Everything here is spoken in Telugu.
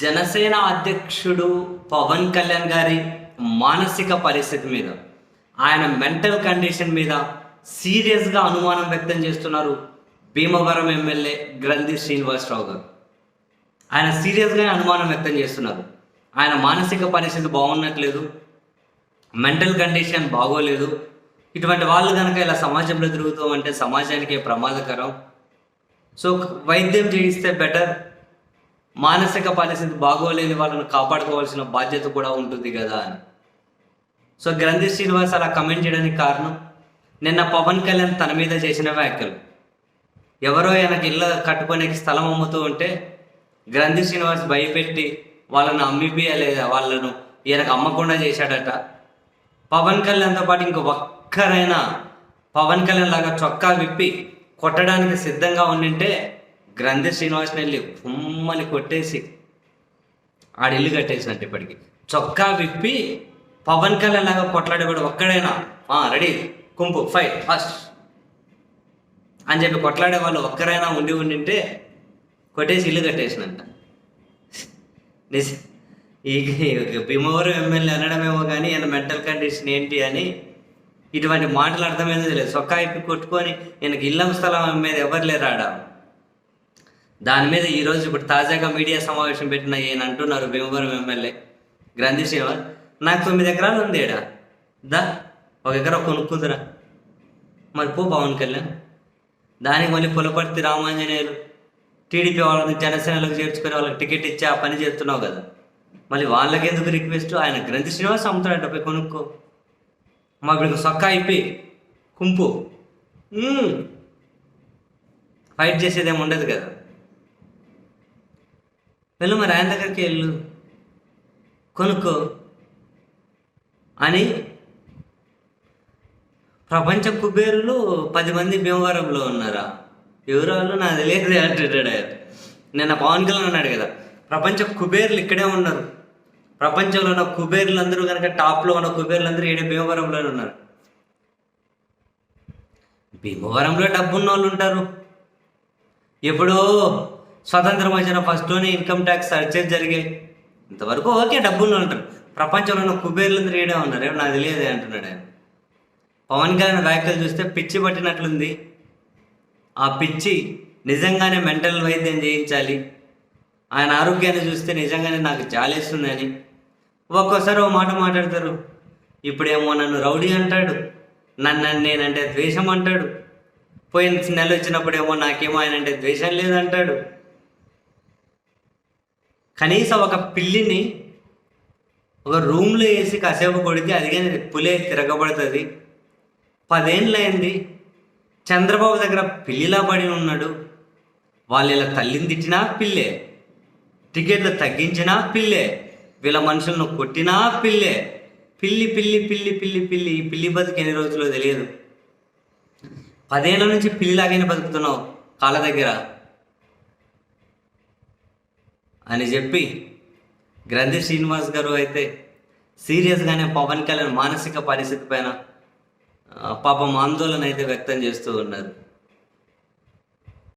జనసేన అధ్యక్షుడు పవన్ కళ్యాణ్ గారి మానసిక పరిస్థితి మీద ఆయన మెంటల్ కండిషన్ మీద సీరియస్గా అనుమానం వ్యక్తం చేస్తున్నారు భీమవరం ఎమ్మెల్యే గ్రంథి శ్రీనివాసరావు గారు. ఆయన సీరియస్గా అనుమానం వ్యక్తం చేస్తున్నారు. ఆయన మానసిక పరిస్థితి బాగున్నట్లేదు మెంటల్ కండిషన్ బాగోలేదు. ఇటువంటి వాళ్ళు కనుక ఇలా సమాజంలో తిరుగుతూ ఉంటే సమాజానికి ప్రమాదకరం? సో వైద్యం చేయిస్తే బెటర్ మానసిక పరిస్థితి బాగోలేని వాళ్ళని కాపాడుకోవాల్సిన బాధ్యత కూడా ఉంటుంది కదా అని. సో గ్రంథి శ్రీనివాస్ అలా కమెంట్ చేయడానికి కారణం నిన్న పవన్ కళ్యాణ్ తన మీద చేసిన వ్యాఖ్యలు. ఎవరో ఆయనకి ఇల్లు కట్టుకోనికి స్థలం అమ్ముతూ ఉంటే గ్రంథి శ్రీనివాస్ భయపెట్టి వాళ్ళను అమ్మిపియలేదా వాళ్ళను ఈయనకు అమ్మకుండా చేశాడట. పవన్ కళ్యాణ్తో పాటు ఇంకో ఒక్కరైనా పవన్ కళ్యాణ్ లాగా చొక్కా విప్పి కొట్టడానికి సిద్ధంగా ఉండింటే గ్రంథి శ్రీనివాస్ని వెళ్ళి కుమ్మని కొట్టేసి ఆడ ఇల్లు కట్టేసినట్టు ఇప్పటికి. చొక్కా విప్పి పవన్ కళ్యాణ్ లాగా కొట్లాడేవాడు ఒక్కడైనా. రెడీ. కుంపు ఫైట్ ఫస్ట్. అని చెప్పి కొట్లాడే వాళ్ళు ఒక్కరైనా ఉండి ఉండింటే కొట్టేసి ఇల్లు కట్టేసినంట. నిజ ఈ భీమవరం ఎమ్మెల్యే అనడమేమో కానీ ఈయన మెంటల్ కండిషన్ ఏంటి అని ఇటువంటి మాటలు అర్థమైందో తెలియదు. సొక్కా ఇప్పి కొట్టుకొని ఈయనకి ఇల్లం స్థలం మీద ఎవరు లేరాడా దాని మీద ఈరోజు ఇప్పుడు తాజాగా మీడియా సమావేశం పెట్టిన ఈయన అంటున్నారు భీమవరం ఎమ్మెల్యే గ్రంథి శ్రీనివాస్ నాకు తొమ్మిది ఎకరాలు ఉంది ఏడా? దా ఒక ఎకరా కొనుక్కుందిరా. మరి పో పవన్ కళ్యాణ్. దానికి మళ్ళీ పులపర్తి రామాంజనేయులు టీడీపీ వాళ్ళని జనసేనలకు చేర్చుకొని వాళ్ళకి టికెట్ ఇచ్చి ఆ పని చేస్తున్నావు కదా. మళ్ళీ వాళ్ళకి ఎందుకు రిక్వెస్ట్? ఆయన గ్రంథి శ్రీనివాస్ అమ్ముతాడంట పోయి కొనుక్కో. మా ఇప్పుడు సొక్కా అయిపోయి కుంపు. మ్మ్. ఫైట్ చేసేదేమి ఉండదు కదా. వెళ్ళు మరి ఆయన దగ్గరికి వెళ్ళు. కొనుక్కో అని ప్రపంచ కుబేరులు పది మంది భీమవరంలో ఉన్నారా? ఎవరు వాళ్ళు? నాకు తెలియదు అంటాడు ఆయన నిన్న పవన్ కళ్యాణ్ అన్నాడు కదా ప్రపంచ కుబేర్లు ఇక్కడే ఉన్నారు ప్రపంచంలో ఉన్న కుబేర్లు అందరూ కనుక టాప్లో ఉన్న కుబేర్లు అందరూ ఏడే భీమవరంలోనే ఉన్నారు. భీమవరంలో డబ్బున్న వాళ్ళు ఉంటారు. ఎప్పుడో స్వతంత్రం వచ్చిన ఫస్ట్లోనే ఇన్కమ్ ట్యాక్స్ సర్చేజ్ జరిగాయి. ఇంతవరకు ఓకే డబ్బులు ఉంటారు. ప్రపంచంలో ఉన్న కుబేర్లు అందరూ ఉన్నారు. ఏమో నాకు తెలియదు అంటున్నాడు ఆయన. పవన్ కళ్యాణ్ వ్యాఖ్యలు చూస్తే పిచ్చి పట్టినట్లుంది. ఆ పిచ్చి నిజంగానే మెంటల్ వైద్యం చేయించాలి. ఆయన ఆరోగ్యాన్ని చూస్తే నిజంగానే నాకు జాలేస్తుందని. ఒక్కోసారి ఓ మాట మాట్లాడతారు. ఇప్పుడేమో నన్ను రౌడీ అంటాడు. నన్ను నేనంటే ద్వేషం అంటాడు. పోయిన నెల వచ్చినప్పుడేమో నాకేమో ఆయన అంటే ద్వేషం లేదంటాడు. కనీసం ఒక పిల్లిని ఒక రూమ్లో వేసి కాసేపు కొడితే అదిగే పులే తిరగబడుతుంది. పదేండ్లైంది చంద్రబాబు దగ్గర పిల్లిలా పడి ఉన్నాడు. వాళ్ళు ఇలా తల్లిని తిట్టినా పిల్లే. టికెట్లు తగ్గించినా పిల్లే. వీళ్ళ మనుషులను కొట్టినా పిల్లే. పిల్లి పిల్లి పిల్లి పిల్లి పిల్లి ఈ పిల్లి బతుకు ఎన్ని రోజులో తెలియదు. పదేళ్ళ నుంచి పిల్లిలాగైనా బతుకుతున్నావు కాళ్ళ దగ్గర. అని చెప్పి గ్రంథి శ్రీనివాస్ గారు అయితే సీరియస్గానే పవన్ కళ్యాణ్ మానసిక పరిస్థితి పైన పాపం ఆందోళన అయితే వ్యక్తం చేస్తూ ఉన్నారు.